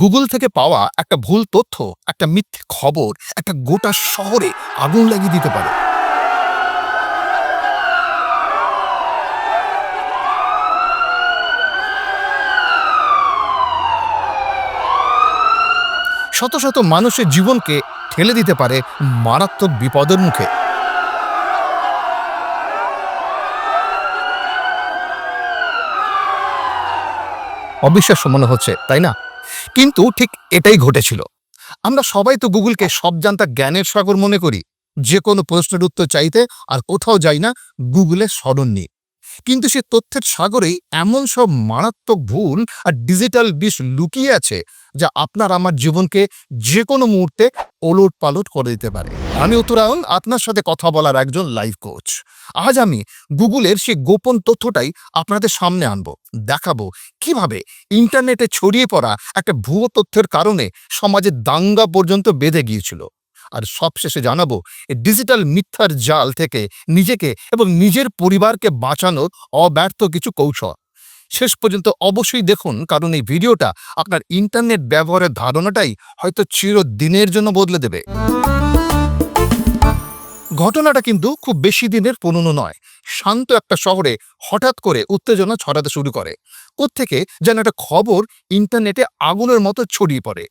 Google থেকে পাওয়া একটা ভুল তথ্য, একটা মিথ্যে খবর, একটা গোটা শহরে আগুন লাগিয়ে দিতে পারে। শত শত মানুষের জীবনকে ঠেলে দিতে পারে মারাত্মক বিপদের মুখে। অবিশ্বাস্য মনে হচ্ছে, তাই না? কিন্তু ঠিক এটাই ঘটেছিল। আমরা সবাই তো গুগলকে সব জানতা জ্ঞানের সাগর মনে করি। যে কোনো প্রশ্নের উত্তর চাইতে আর কোথাও যাই না গুগলে স্মরণ নিই কিন্তু সে তথ্যের সাগরেই এমন সব মারাত্মক ভুল আর ডিজিটাল বিষ লুকিয়ে আছে যা আপনার আমার জীবনকে যে কোনো মুহূর্তে ওলট পালট করে দিতে পারে। আমি উত্তরায়ণ আপনার সাথে কথা বলার একজন লাইফ কোচ আজ আমি গুগলের সেই গোপন তথ্যটাই আপনাদের সামনে আনব, দেখাবো কীভাবে ইন্টারনেটে ছড়িয়ে পড়া একটা ভুয়ো তথ্যের কারণে সমাজে দাঙ্গা পর্যন্ত বেঁধে গিয়েছিল। আর সবশেষে জানাব ডিজিটাল মিথ্যার জাল থেকে নিজেকে এবং নিজের পরিবারকে বাঁচানোর অব্যর্থ কিছু কৌশল। শেষ পর্যন্ত অবশ্যই দেখুন, কারণ এই ভিডিওটা আপনার ইন্টারনেট ব্যবহারের ধারণাটাই হয়তো চিরদিনের জন্য বদলে দেবে। ঘটনাটা কিন্তু খুব বেশি দিনের পুরনো নয়। শান্ত একটা শহরে হঠাৎ করে উত্তেজনা ছড়াতে শুরু করে। কোত্থেকে যেন একটা খবর ইন্টারনেটে আগুনের মতো ছড়িয়ে পড়ে।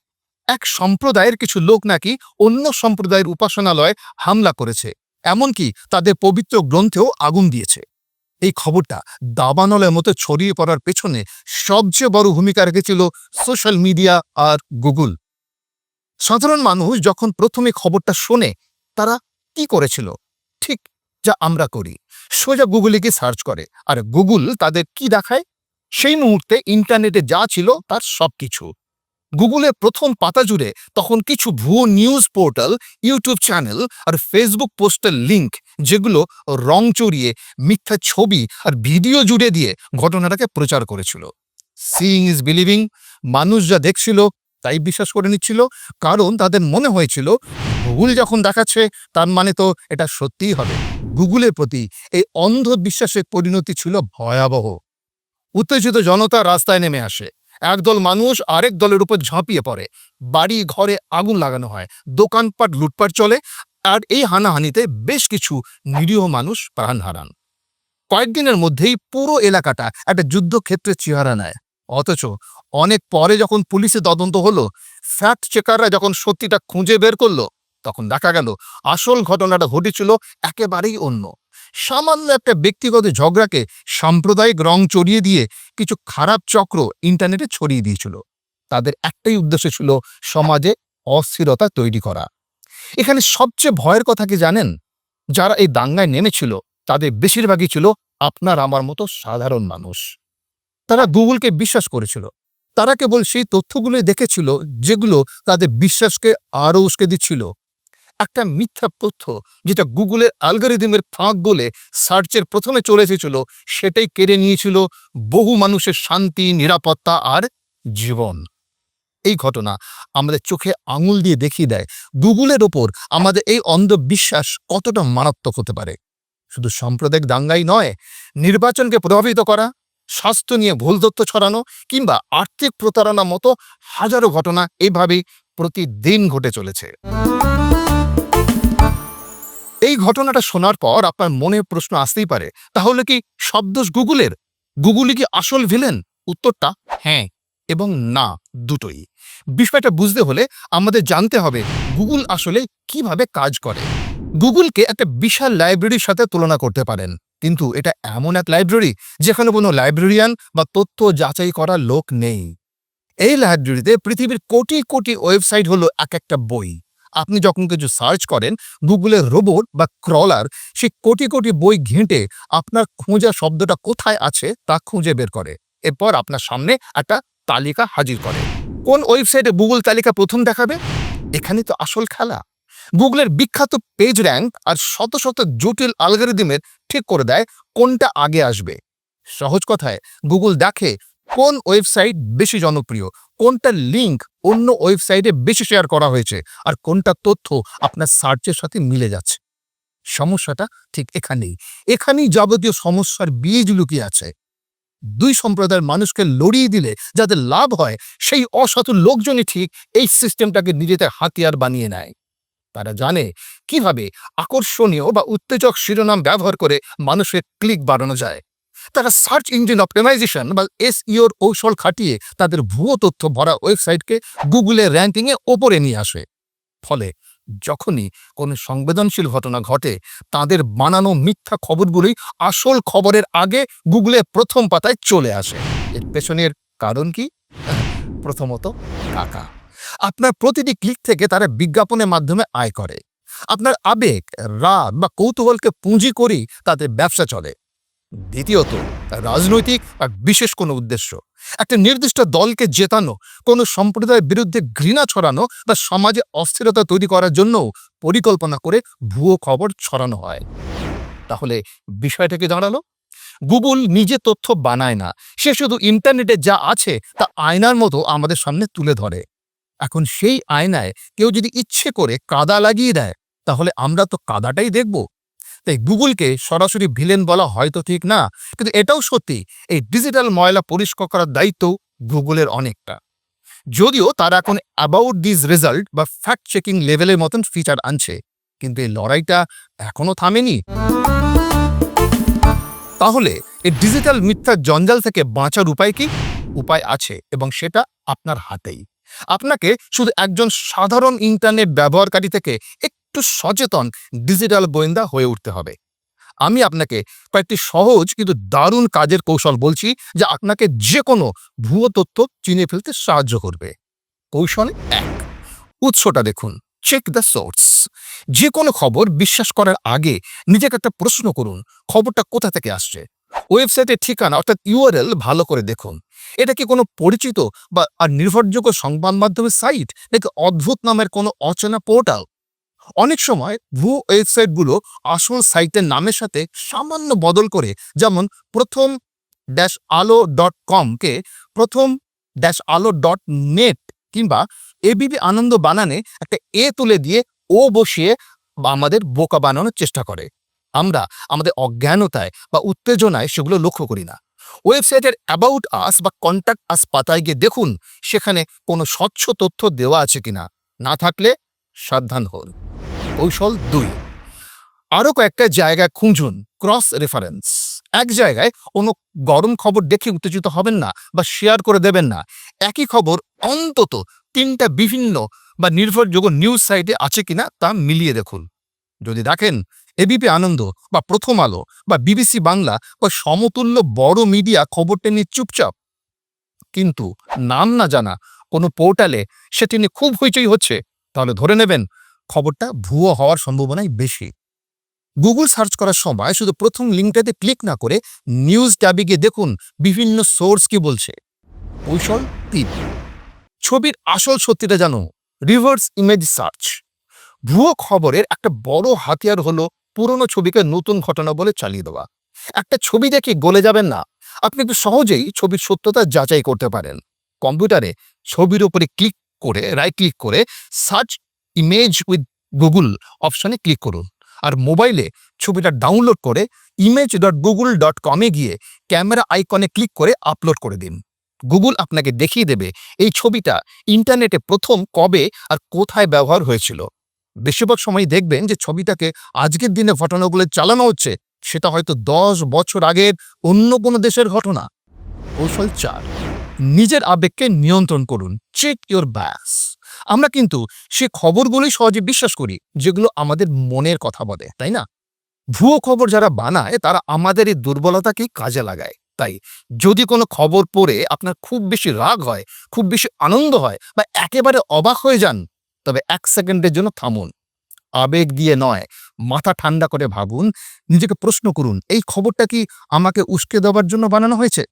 এক সম্প্রদায়ের কিছু লোক নাকি অন্য সম্প্রদায়ের উপাসনালয়ে হামলা করেছে, এমনকি তাদের পবিত্র গ্রন্থেও আগুন দিয়েছে। এই খবরটা দাবানলের মতো ছড়িয়ে পড়ার পেছনে সবচেয়ে বড় ভূমিকা রেখেছিল সোশ্যাল মিডিয়া আর গুগল। সাধারণ মানুষ যখন প্রথমে খবরটা শোনে, তারা কি করেছিল? ঠিক যা আমরা করি। সোজা গুগলে গিয়ে সার্চ করে, আর গুগল তাদের কি দেখায়? সেই মুহূর্তে ইন্টারনেটে যা ছিল তার সবকিছু। গুগলের প্রথম পাতা জুড়ে তখন কিছু ভুয়ো নিউজ পোর্টাল, ইউটিউব চ্যানেল আর ফেসবুক পোস্টের লিংক, যেগুলো রং চড়িয়ে, মিথ্যা ছবি আর ভিডিও জুড়ে দিয়ে ঘটনাটাকে প্রচার করেছিল। সিইং ইজ বিলিভিং মানুষ যা দেখছিল তাই বিশ্বাস করে নিচ্ছিল, কারণ তাদের মনে হয়েছিল গুগল যখন দেখাচ্ছে তার মানে তো এটা সত্যিই হবে। গুগলের প্রতি এই অন্ধ বিশ্বাসের পরিণতি ছিল ভয়াবহ। উত্তেজিত জনতা রাস্তায় নেমে আসে। একদল মানুষ আরেক দলের উপর ঝাঁপিয়ে পড়ে। বাড়ি, ঘরে আগুন লাগানো হয়, দোকানপাট, লুটপাট চলে, আর এই হানাহানিতে বেশ কিছু নিরীহ মানুষ প্রাণ হারান। কয়েকদিনের মধ্যেই পুরো এলাকাটা একটা যুদ্ধক্ষেত্রের চেহারা নেয়। অথচ অনেক পরে যখন পুলিশে তদন্ত হলো ফ্যাক্ট চেকাররা যখন সত্যিটা খুঁজে বের করল, তখন দেখা গেল আসল ঘটনাটা ঘটেছিল একেবারেই অন্য। সামান্য একটা ব্যক্তিগত ঝগড়াকে সাম্প্রদায়িক রং চড়িয়ে দিয়ে কিছু খারাপ চক্র ইন্টারনেটে ছড়িয়ে দিয়েছিল। তাদের একটাই উদ্দেশ্য ছিল সমাজে অস্থিরতা তৈরি করা। এখানে সবচেয়ে ভয়ের কথা কি জানেন? যারা এই দাঙ্গায় নেমেছিল, তাদের বেশিরভাগই ছিল আপনার আমার মতো সাধারণ মানুষ। তারা গুগলকে বিশ্বাস করেছিল। তারা কেবল সেই তথ্যগুলোই দেখেছিল যেগুলো তাদের বিশ্বাসকে আরও উস্কে দিচ্ছিল। একটা মিথ্যা তথ্য যেটা গুগলের অ্যালগোরিদমের ফাঁক গলে সার্চের প্রথমে চলে এসেছিল, সেটাই কেড়ে নিয়েছিল বহু মানুষের শান্তি, নিরাপত্তা আর জীবন। এই ঘটনা আমাদের চোখে আঙুল দিয়ে দেখিয়ে দেয়, গুগলের ওপর আমাদের এই অন্ধবিশ্বাস কতটা মারাত্মক হতে পারে। শুধু সাম্প্রদায়িক দাঙ্গাই নয়, নির্বাচনকে প্রভাবিত করা, স্বাস্থ্য নিয়ে ভুল তথ্য ছড়ানো কিংবা আর্থিক প্রতারণা মতো হাজারো ঘটনা এভাবেই প্রতিদিন ঘটে চলেছে। এই ঘটনাটা শোনার পর আপনার মনে প্রশ্ন আসতেই পারে, তাহলে কি সব দোষ গুগলের? গুগলই কি আসল ভিলেন উত্তরটা হ্যাঁ এবং না, দুটোই। বিষয়টা বুঝতে হলে আমাদের জানতে হবে গুগল আসলে কীভাবে কাজ করে। গুগলকে একটা বিশাল লাইব্রেরির সাথে তুলনা করতে পারেন, কিন্তু এটা এমন এক লাইব্রেরি যেখানে কোনো লাইব্রেরিয়ান বা তথ্য যাচাই করার লোক নেই। এই লাইব্রেরিতে পৃথিবীর কোটি কোটি ওয়েবসাইট হলো এক একটা বই। আপনি যখন কিছু সার্চ করেন গুগলের রোবট বা ক্রলার সে কোটি কোটি বই ঘেঁটে আপনার খোঁজা শব্দটা কোথায় আছে তা খুঁজে বের করে। এরপর আপনার সামনে একটা তালিকা হাজির করে। কোন ওয়েবসাইটে গুগল তালিকা প্রথম দেখাবে? এখানে তো আসল খেলা। গুগলের বিখ্যাত পেজ র্যাঙ্ক আর শত শত জটিল অ্যালগোরিদমের ঠিক করে দেয় কোনটা আগে আসবে। সহজ কথায় গুগল দেখে কোন ওয়েবসাইট বেশি জনপ্রিয় কোনটা লিংক অন্য ওয়েবসাইটে বেশি শেয়ার করা হয়েছে আর কোনটা তথ্য আপনার সার্চের সাথে মিলে যাচ্ছে? সমস্যাটা ঠিক এখানেই। এখানেই যাবতীয় সমস্যার বীজ লুকিয়ে আছে। দুই সম্প্রদায়ের মানুষকে লড়িয়ে দিলে যাদের লাভ হয়, সেই অসৎ লোকজনই ঠিক এই সিস্টেমটাকে নিজেদের হাতিয়ার বানিয়ে নেয়। তারা জানে কীভাবে আকর্ষণীয় বা উত্তেজক শিরোনাম ব্যবহার করে মানুষের ক্লিক বাড়ানো যায়। তারা সার্চ ইঞ্জিন অপটিমাইজেশন বা এসইওর কৌশল খাটিয়ে তাদের ভুয়ো তথ্য ভরা ওয়েবসাইটকে গুগলের র্যাঙ্কিংয়ে ওপরে নিয়ে আসে। ফলে যখনই কোনো সংবেদনশীল ঘটনা ঘটে, তাদের বানানো মিথ্যা খবরগুলোই আসল খবরের আগে গুগলের প্রথম পাতায় চলে আসে। এর পেছনের কারণ কি? প্রথমত, টাকা। আপনার প্রতিটি ক্লিক থেকে তারা বিজ্ঞাপনের মাধ্যমে আয় করে। আপনার আবেগ, রাগ বা কৌতূহলকে পুঁজি করেই তাদের ব্যবসা চলে। দ্বিতীয়ত, রাজনৈতিক আর বিশেষ কোনো উদ্দেশ্য। একটা নির্দিষ্ট দলকে জেতানো, কোনো সম্প্রদায়ের বিরুদ্ধে ঘৃণা ছড়ানো বা সমাজে অস্থিরতা তৈরি করার জন্য পরিকল্পনা করে ভুয়ো খবর ছড়ানো হয়। তাহলে বিষয়টা কি দাঁড়াল? গুগল নিজে তথ্য বানায় না, সে শুধু ইন্টারনেটে যা আছে তা আয়নার মতো আমাদের সামনে তুলে ধরে। এখন সেই আয়নায় কেউ যদি ইচ্ছে করে কাদা লাগিয়ে দেয়, তাহলে আমরা তো কাদাটাই দেখব। তাই গুগলকে সরাসরি ভিলেন বলা হয়তো ঠিক না, কিন্তু এটাও সত্যি, এই ডিজিটাল ময়লা পরিষ্কার করার দায়িত্ব গুগলের অনেকটা। যদিও তারা এখন অ্যাবাউট দিস রেজাল্ট বা ফ্যাক্ট চেকিং লেভেলের মতন ফিচার আনছে, কিন্তু এই লড়াইটা এখনও থামেনি। তাহলে এই ডিজিটাল মিথ্যার জঞ্জাল থেকে বাঁচার উপায় কি? উপায় আছে, এবং সেটা আপনার হাতেই। আপনাকে শুধু একজন সাধারণ ইন্টারনেট ব্যবহারকারী থেকে একটু সচেতন ডিজিটাল গোয়েন্দা হয়ে উঠতে হবে। আমি আপনাকে কয়েকটি সহজ কিন্তু দারুণ কাজের কৌশল বলছি যা আপনাকে যে কোনো ভুয়ো তথ্য চিনে ফেলতে সাহায্য করবে। কৌশল এক, উৎসটা দেখুন চেক দ্য সোর্স যে কোনো খবর বিশ্বাস করার আগে নিজেকে একটা প্রশ্ন করুন, খবরটা কোথা থেকে আসছে? ওয়েবসাইটের ঠিকানা অর্থাৎ ইউআরএল ভালো করে দেখুন। এটা কি কোনো পরিচিত বা আর নির্ভরযোগ্য সংবাদ মাধ্যমের সাইট নাকি অদ্ভুত নামের কোনো অচেনা পোর্টাল অনেক সময় ভুয়ো ওয়েবসাইটগুলো আসল সাইটের নামের সাথে সামান্য বদল করে, যেমন প্রথম ড্যাশ আলো ডট কমকে Prothom dash Alo dot net কিংবা এবিবি আনন্দ বানানে একটা এ তুলে দিয়ে ও বসিয়ে আমাদের বোকা বানানোর চেষ্টা করে। আমরা আমাদের অজ্ঞানতায় বা উত্তেজনায় সেগুলো লক্ষ্য করি না। ওয়েবসাইটের অ্যাবাউট আস বা কন্ট্যাক্ট আস পাতায় গিয়ে দেখুন সেখানে কোনো স্বচ্ছ তথ্য দেওয়া আছে কিনা। না থাকলে সাবধান হন। কৌশল দুই। আরও কয়েকটা জায়গায় খুঁজুন ক্রস রেফারেন্স এক জায়গায় কোনো গরম খবর দেখে উত্তেজিত হবেন না বা শেয়ার করে দেবেন না। একই খবর অন্তত তিনটা বিভিন্ন বা নির্ভরযোগ্য নিউজ সাইটে আছে কিনা তা মিলিয়ে দেখুন। যদি দেখেন এবিপি আনন্দ বা প্রথম আলো বা বিবিসি বাংলা বা সমতুল্য বড় মিডিয়া খবরটা নিয়ে চুপচাপ। কিন্তু নাম না জানা কোনো পোর্টালে সেটি নিয়ে খুব হইচই হচ্ছে, তাহলে ধরে নেবেন খবরটা ভুয়ো হওয়ার সম্ভাবনাই বেশি। গুগল সার্চ করার সময় শুধু প্রথম লিঙ্কটাতে ক্লিক না করে নিউজ ট্যাবে গিয়ে দেখুন বিভিন্ন সোর্স কি বলছে। কৌশল তিন, ছবির আসল সত্যিটা জানো রিভার্স ইমেজ সার্চ ভুয়ো খবরের একটা বড় হাতিয়ার হলো পুরনো ছবিকে নতুন ঘটনা বলে চালিয়ে দেওয়া। একটা ছবি দেখে গলে যাবেন না, আপনি একটু সহজেই ছবির সত্যতা যাচাই করতে পারেন। কম্পিউটারে ছবির উপরে ক্লিক করে রাইট ক্লিক করে সার্চ ইমেজ উইথ গুগল অপশনে ক্লিক করুন। আর মোবাইলে ছবিটা ডাউনলোড করে ইমেজ ডট গুগল ডট কমে গিয়ে ক্যামেরা আইকনে ক্লিক করে আপলোড করে দিন। গুগল আপনাকে দেখিয়ে দেবে এই ছবিটা ইন্টারনেটে প্রথম কবে আর কোথায় ব্যবহার হয়েছিল। বেশিরভাগ সময় দেখবেন যে ছবিটাকে আজকের দিনে ঘটনাগুলো চালানো হচ্ছে, সেটা হয়তো দশ বছর আগের অন্য কোনো দেশের ঘটনা। কৌশল চার, নিজের আবেগকে নিয়ন্ত্রণ করুন। চেক ইউর ব্যাস আমরা কিন্তু সে খবরগুলোই সহজে বিশ্বাস করি, যেগুলো আমাদের মনের কথা বলে, তাই না? ভুয়ো খবর যারা বানায়, তারা আমাদের এই দুর্বলতাকেই কাজে লাগায়। তাই যদি কোনো খবর পড়ে আপনার খুব বেশি রাগ হয়, খুব বেশি আনন্দ হয় বা একেবারে অবাক হয়ে যান, তবে এক সেকেন্ডের জন্য থামুন। আবেগ দিয়ে নয়, মাথা ঠান্ডা করে ভাবুন, নিজেকে প্রশ্ন করুন, এই খবরটা কি আমাকে উস্কে দেওয়ার জন্য বানানো হয়েছে?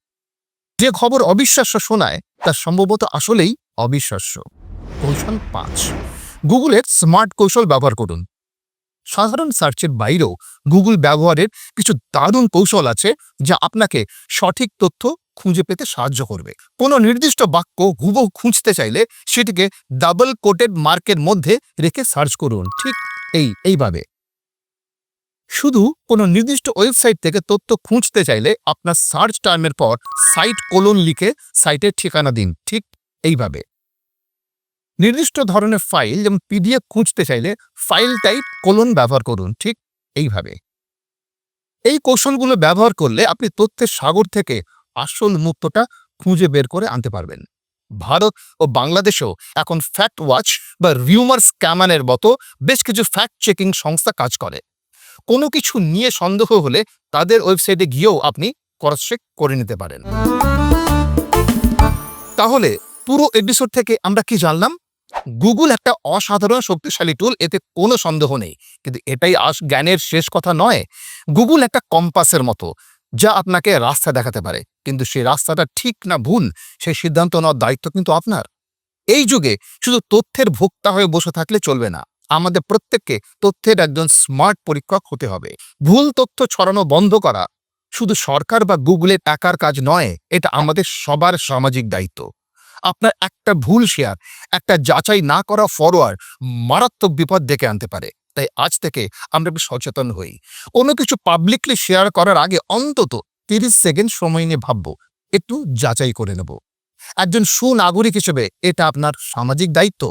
যে খবর অবিশ্বাস্য শোনায় তা সম্ভবত আসলেই অবিশ্বাস্য। কৌশল পাঁচ। গুগলের স্মার্ট কৌশল ব্যবহার করুন। সাধারণ সার্চের বাইরেও গুগল ব্যবহারের কিছু দারুণ কৌশল আছে যা আপনাকে সঠিক তথ্য খুঁজে পেতে সাহায্য করবে। কোনো নির্দিষ্ট বাক্য হুবহু খুঁজতে চাইলে সেটিকে ডাবল কোটেড মার্কের মধ্যে রেখে সার্চ করুন। ঠিক এই, এইভাবে। শুধু কোনো নির্দিষ্ট ওয়েবসাইট থেকে তথ্য খুঁজতে চাইলে আপনার সার্চ টার্মের পর সাইট কোলন লিখে সাইটের ঠিকানা দিন। ঠিক এইভাবে। নির্দিষ্ট ধরনের ফাইল যেমন পিডিএফ খুঁজতে চাইলে ফাইল টাইপ কোলন ব্যবহার করুন, ঠিক এইভাবে। এই কৌশলগুলো ব্যবহার করলে আপনি তথ্যের সাগর থেকে আসল মুক্তটা খুঁজে বের করে আনতে পারবেন। ভারত ও বাংলাদেশেও এখন ফ্যাক্ট ওয়াচ বা রিউমার স্ক্যামানের মতো বেশ কিছু ফ্যাক্ট চেকিং সংস্থা কাজ করে। কোনো কিছু নিয়ে সন্দেহ হলে তাদের ওয়েবসাইটে গিয়েও আপনি ক্রস চেক করে নিতে পারেন। তাহলে পুরো এপিসোড থেকে আমরা কি জানলাম? গুগল একটা অসাধারণ শক্তিশালী টুল এতে কোনো সন্দেহ নেই। কিন্তু এটাই আস, জ্ঞানের শেষ কথা নয়। গুগল একটা কম্পাসের মতো, যা আপনাকে রাস্তা দেখাতে পারে। কিন্তু সেই রাস্তাটা ঠিক না ভুল, সেই সিদ্ধান্ত নেওয়ার দায়িত্ব কিন্তু আপনার। এই যুগে শুধু তথ্যের ভোক্তা হয়ে বসে থাকলে চলবে না। আমাদের প্রত্যেককে তথ্যের একজন স্মার্ট পরীক্ষক হতে হবে। ভুল তথ্য ছড়ানো বন্ধ করা, শুধু সরকার বা গুগলে টাকার কাজ নয়, এটা আমাদের সবার সামাজিক দায়িত্ব। আপনার একটা ভুল শেয়ার একটা যাচাই না করা ফরওয়ার্ড মারাত্মক বিপদ ডেকে আনতে পারে। তাই আজ থেকে আমরা একটু সচেতন হই। কোনো কিছু পাবলিকলি শেয়ার করার আগে অন্তত তিরিশ সেকেন্ড সময় নিয়ে ভাববো, একটু যাচাই করে নেব। একজন সুনাগরিক হিসেবে এটা আপনার সামাজিক দায়িত্ব।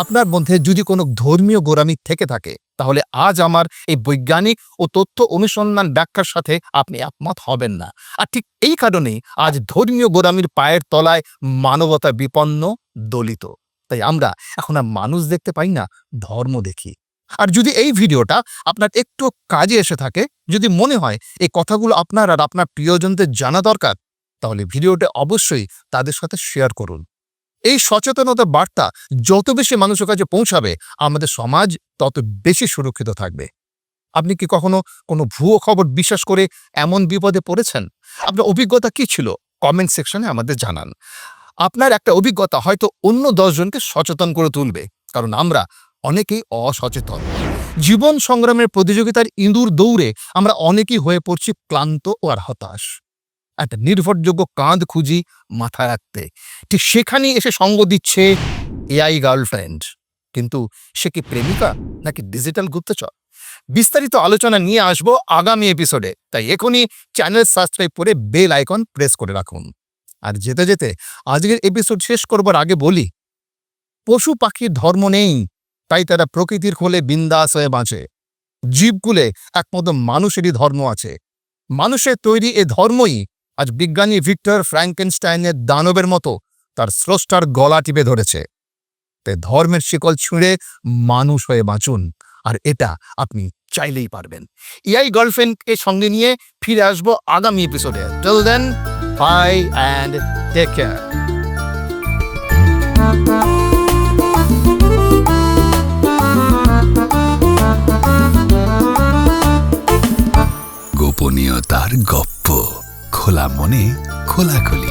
আপনার মধ্যে যদি কোনো ধর্মীয় গোরামি থেকে থাকে, তাহলে আজ আমার এই বৈজ্ঞানিক ও তথ্য অনুসন্ধান ব্যাখ্যার সাথে আপনি একমত হবেন না। আর ঠিক এই কারণেই আজ ধর্মীয় গোরামির পায়ের তলায় মানবতা বিপন্ন, দলিত। তাই আমরা এখন আর মানুষ দেখতে পাই না, ধর্ম দেখি। আর যদি এই ভিডিওটা আপনার একটু কাজে এসে থাকে, যদি মনে হয় এই কথাগুলো আপনার আর আপনার প্রিয়জনদের জানা দরকার, তাহলে ভিডিওটা অবশ্যই তাদের সাথে শেয়ার করুন। এই সচেতনতা বার্তা যত বেশি মানুষের কাছে পৌঁছাবে, আমাদের সমাজ তত বেশি সুরক্ষিত থাকবে। আপনি কি কখনো কোনো ভুয়ো খবর বিশ্বাস করে এমন বিপদে পড়েছেন? আপনার অভিজ্ঞতা কি ছিল? কমেন্ট সেকশনে আমাদের জানান। আপনার একটা অভিজ্ঞতা হয়তো অন্য দশজনকে সচেতন করে তুলবে, কারণ আমরা অনেকেই অসচেতন। জীবন সংগ্রামের প্রতিযোগিতার ইঁদুর দৌড়ে আমরা অনেকেই হয়ে পড়ছি ক্লান্ত ও আর হতাশ। একটা নির্ভরযোগ্য কাঁধ খুঁজি মাথায় রাখতে। ঠিক সেখানেই এসে সঙ্গ দিচ্ছে এআই গার্লফ্রেন্ড কিন্তু সে কি প্রেমিকা নাকি ডিজিটাল গুপ্তচর? বিস্তারিত আলোচনা নিয়ে আসব আগামী এপিসোডে তাই এখনই চ্যানেল সাবস্ক্রাইব করে বেল আইকন প্রেস করে রাখুন। আর যেতে যেতে আজকের এপিসোড শেষ করবার আগে বলি, পশু পাখির ধর্ম নেই, তাই তারা প্রকৃতির খোলে বিন্দাস হয়ে বাঁচে। জীবকুলে একমাত্র মানুষেরই ধর্ম আছে। মানুষের তৈরি এ ধর্মই আজ বিজ্ঞানী ভিক্টর ফ্র্যাঙ্কেনস্টাইনের দানবের মতো তার স্রষ্টার গলা টিপে ধরেছে। তাই ধর্মের শিকল ছুঁড়ে মানুষ হয়ে বাঁচুন, আর এটা আপনি চাইলেই পারবেন। ইয়াই গার্লফ্রেন্ডকে সঙ্গে নিয়ে ফিরে আসব আগামী এপিসোডে till then bye and take care গোপনীয়তার গপ্প। খোলা মনে খোলাখুলি।